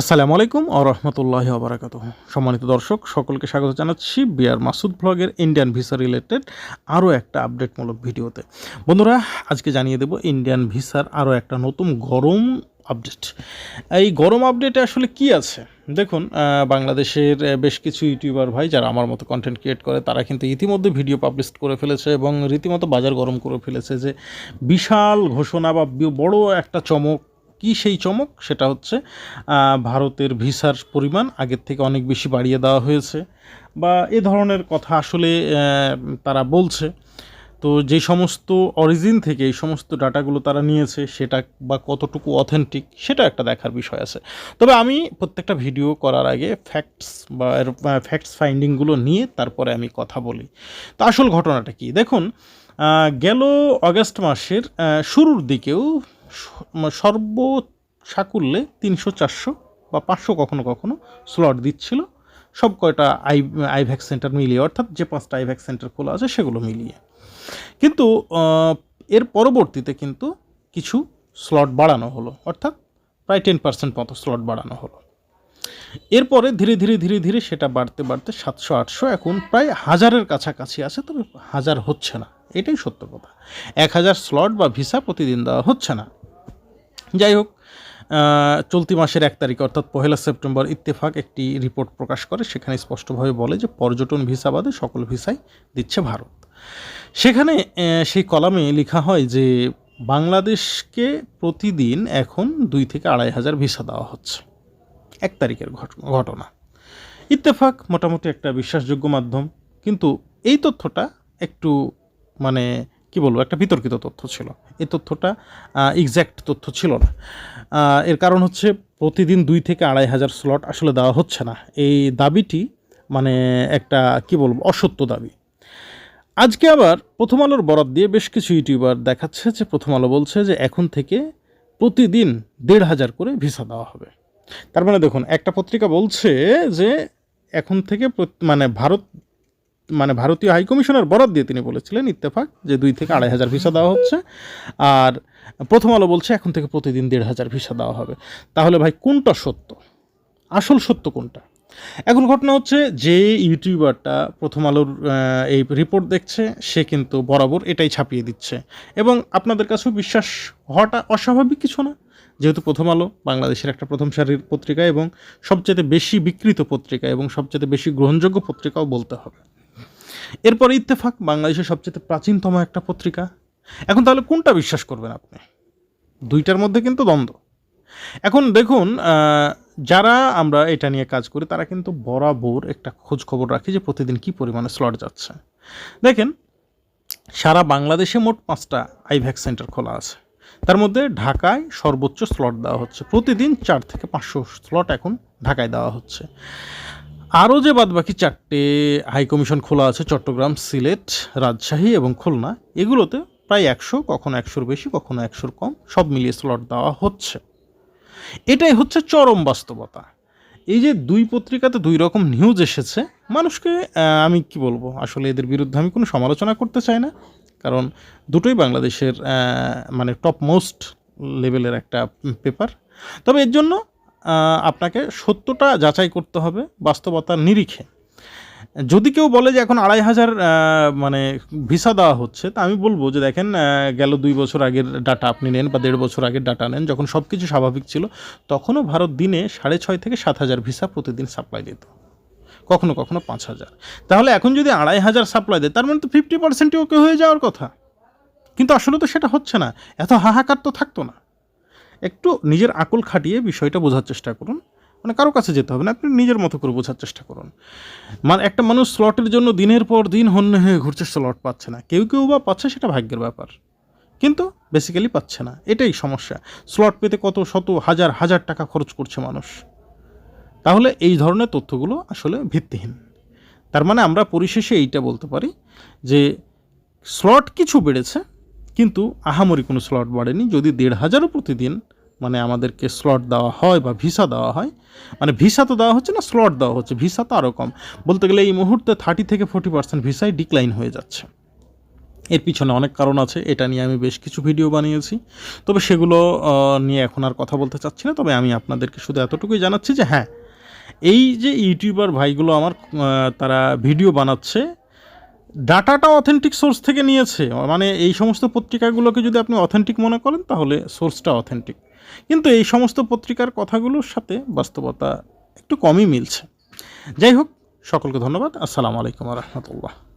আসসালামু আলাইকুম ও রহমতুল্লাহ আবরাকাত সম্মানিত দর্শক, সকলকে স্বাগত জানাচ্ছি বিআর মাসুদ ব্লগের ইন্ডিয়ান ভিসা রিলেটেড আরও একটা আপডেটমূলক ভিডিওতে। বন্ধুরা, আজকে জানিয়ে দেব ইন্ডিয়ান ভিসার আরও একটা নতুন গরম আপডেট এই গরম আপডেটে আসলে কি আছে? দেখুন বাংলাদেশের বেশ কিছু ইউটিউবার ভাই, যারা আমার মতো কন্টেন্ট ক্রিয়েট করে, তারা কিন্তু ইতিমধ্যে ভিডিও পাবলিশ করে ফেলেছে এবং রীতিমতো বাজার গরম করে ফেলেছে যে বিশাল ঘোষণা বি- বড় একটা চমক কি সেই চমক? সেটা হচ্ছে ভারতের ভিসার পরিমাণ আগের থেকে অনেক বেশি বাড়িয়ে দেওয়া হয়েছে বা এ ধরনের কথা আসলে তারা বলছে। তো যে সমস্ত অরিজিন থেকে এই সমস্ত ডাটাগুলো তারা নিয়েছে, সেটা বা কতটুকু অথেন্টিক সেটা একটা দেখার বিষয় আছে। তবে আমি প্রত্যেকটা ভিডিও করার আগে ফ্যাক্টস বা ফ্যাক্টস ফাইন্ডিংগুলো নিয়ে তারপরে আমি কথা বলি। তো আসল ঘটনাটা কি? দেখুন গেল আগস্ট মাসের শুরুর দিকেও সর্ব সাকুল্যে তিনশো চারশো বা পাঁচশো কখনো কখনো স্লট দিচ্ছিল। সব কয়টা আই আইভ্যাক সেন্টার মিলিয়ে, অর্থাৎ যে পাঁচটা আইভ্যাক সেন্টার খোলা আছে সেগুলো মিলিয়ে। কিন্তু এর পরবর্তীতে কিন্তু কিছু স্লট বাড়ানো হলো, অর্থাৎ প্রায় টেন পার্সেন্ট মতো স্লট বাড়ানো হলো। এরপরে ধীরে ধীরে ধীরে ধীরে সেটা বাড়তে বাড়তে সাতশো, আটশো, এখন প্রায় হাজারের কাছাকাছি আছে, তবে হাজার হচ্ছে না, এটাই সত্য কথা। এক হাজার স্লট বা ভিসা প্রতিদিন দেওয়া হচ্ছে না। যাই হোক চলতি মাসের এক তারিখ, অর্থাৎ পহেলা সেপ্টেম্বর ইত্তেফাক একটি রিপোর্ট প্রকাশ করে, সেখানে স্পষ্টভাবে বলে যে পর্যটন ভিসা বাদে সকল ভিসাই দিচ্ছে ভারত। সেখানে সেই কলামে লেখা হয় যে বাংলাদেশকে প্রতিদিন এখন দুই থেকে আড়াই হাজার ভিসা দেওয়া হচ্ছে। এক তারিখের ঘট- ঘটনা। ইত্তেফাক মোটামুটি একটা বিশ্বাসযোগ্য মাধ্যম, কিন্তু এই তথ্যটা একটু মানে কি বলব, একটা বিতর্কিত তথ্য ছিল। এই তথ্যটা এক্স্যাক্ট তথ্য ছিল না। এর কারণ হচ্ছে প্রতিদিন দুই থেকে আড়াই হাজার স্লট আসলে দেওয়া হচ্ছে না। এই দাবিটি মানে একটা, কি বলব, অসত্য দাবি। আজকে আবার প্রথম আলোর বরাদ দিয়ে বেশ কিছু ইউটিউবার দেখাচ্ছে যে প্রথম আলো বলছে যে এখন থেকে প্রতিদিন দেড় হাজার করে ভিসা দেওয়া হবে। তার মানে দেখুন, একটা পত্রিকা বলছে যে এখন থেকে মানে ভারত মানে ভারতীয় হাইকমিশনের বরাদ দিয়ে তিনি বলেছিলেন ইত্তেফাক যে দুই থেকে আড়াই হাজার ভিসা দেওয়া হচ্ছে। আর প্রথম আলো বলছে এখন থেকে প্রতিদিন দেড় হাজার ভিসা দেওয়া হবে। তাহলে ভাই কোনটা সত্য? আসল সত্য কোনটা? এখন ঘটনা হচ্ছে যে ইউটিউবারটা প্রথম আলোর এই রিপোর্ট দেখছে, সে কিন্তু বরাবর এটাই ছাপিয়ে দিচ্ছে। এবং আপনাদের কাছেও বিশ্বাস হওয়াটা অস্বাভাবিক কিছু না। যেহেতু প্রথম আলো বাংলাদেশের একটা প্রথম সারির পত্রিকা এবং সবচেয়ে বেশি বিকৃত পত্রিকা এবং সবচেয়ে বেশি গ্রহণযোগ্য পত্রিকাও বলতে হবে। এরপরে ইত্তেফাক, বাংলাদেশের সবচেয়ে প্রাচীনতম একটা পত্রিকা। এখন তাহলে কোনটা বিশ্বাস করবেন আপনি? দুইটার মধ্যে কিন্তু দ্বন্দ্ব। এখন দেখুন যারা আমরা এটা নিয়ে কাজ করি, তারা কিন্তু বরাবর একটা খোঁজ খবর রাখি যে প্রতিদিন কি পরিমাণে স্লট যাচ্ছে। দেখেন, সারা বাংলাদেশে মোট পাঁচটা আইভ্যাক সেন্টার খোলা আছে। তার মধ্যে ঢাকায় সর্বোচ্চ স্লট দেওয়া হচ্ছে। প্রতিদিন চার থেকে পাঁচশো স্লট এখন ঢাকায় দেওয়া হচ্ছে। আরও যে বাদবাকি চারটে হাই কমিশন খোলা আছে, চট্টগ্রাম, সিলেট, রাজশাহী এবং খুলনা, এগুলোতে প্রায় একশো, কখনো একশোর বেশি, কখনো একশোর কম, সব মিলিয়ে স্লট দেওয়া হচ্ছে। এটাই হচ্ছে চরম বাস্তবতা। এই যে দুই পত্রিকাতে দুই রকম নিউজ এসেছে, মানুষকে আমি কি বলব, আসলে এদের বিরুদ্ধে আমি কোনো সমালোচনা করতে চাই না, কারণ দুটোই বাংলাদেশের মানে টপ মোস্ট লেভেলের একটা পেপার তবে এর জন্য আপনাকে সত্যটা যাচাই করতে হবে বাস্তবতার নিরিখে। যদি কেউ বলে যে এখন আড়াই হাজার মানে ভিসা দেওয়া হচ্ছে, তা আমি বলব যে দেখেন গেল দুই বছর আগের ডাটা আপনি নেন বা দেড় বছর আগের ডাটা নেন, যখন সব কিছু স্বাভাবিক ছিল, তখনও ভারত দিনে সাড়ে ছয় থেকে সাত হাজার ভিসা প্রতিদিন সাপ্লাই দিত। কখনো কখনো পাঁচ হাজার। তাহলে এখন যদি আড়াই হাজার সাপ্লাই দেয়, তার মানে তো ফিফটি পার্সেন্টই ওকে হয়ে যাওয়ার কথা। কিন্তু আসলে তো সেটা হচ্ছে না। এত হাহাকার তো থাকতো না। একটু নিজের আকুল খাটিয়ে বিষয়টা বোঝার চেষ্টা করুন। মানে কারও কাছে যেতে হবে না, আপনি নিজের মতো করে বোঝার চেষ্টা করুন। মানে একটা মানুষ স্লটের জন্য দিনের পর দিন হন্য হয়ে ঘুরছে স্লট পাচ্ছে না। কেউ কেউ বা পাচ্ছে সেটা ভাগ্যের ব্যাপার। কিন্তু বেসিক্যালি পাচ্ছে না। এটাই সমস্যা। স্লট পেতে কত শত হাজার হাজার টাকা খরচ করছে মানুষ। তাহলে এই ধরনের তথ্যগুলো আসলে ভিত্তিহীন। তার মানে আমরা পরিশেষে এইটা বলতে পারি যে স্লট কিছু বেড়েছে কিন্তু আহামরি কোনো স্লট বাড়েনি। যদি দেড় হাজারও প্রতিদিন মানে আমাদেরকে স্লট দেওয়া হয় বা ভিসা দেওয়া হয় মানে ভিসা তো দেওয়া হচ্ছে না স্লট দেওয়া হচ্ছে ভিসা তো আরও কম। বলতে গেলে এই মুহূর্তে থার্টি থেকে ফোর্টি পার্সেন্ট ভিসাই ডিক্লাইন হয়ে যাচ্ছে। এর পিছনে অনেক কারণ আছে, এটা নিয়ে আমি বেশ কিছু ভিডিও বানিয়েছি। তবে সেগুলো নিয়ে এখন আর কথা বলতে চাচ্ছি না। তবে আমি আপনাদেরকে শুধু এতটুকুই জানাচ্ছি যে হ্যাঁ এই যে ইউটিউবার ভাইগুলো আমার তারা ভিডিও বানাচ্ছে ডাটাটা অথেন্টিক সোর্স থেকে নিয়েছে। মানে এই সমস্ত পত্রিকাগুলোকে যদি আপনি অথেন্টিক মনে করেন, তাহলে সোর্সটা অথেন্টিক কিন্তু এই সমস্ত পত্রিকার কথাগুলোর সাথে বাস্তবতা একটু কমই মিলছে। যাই হোক, সকলকে ধন্যবাদ। আসসালামু আলাইকুম রহমতুল্লাহ।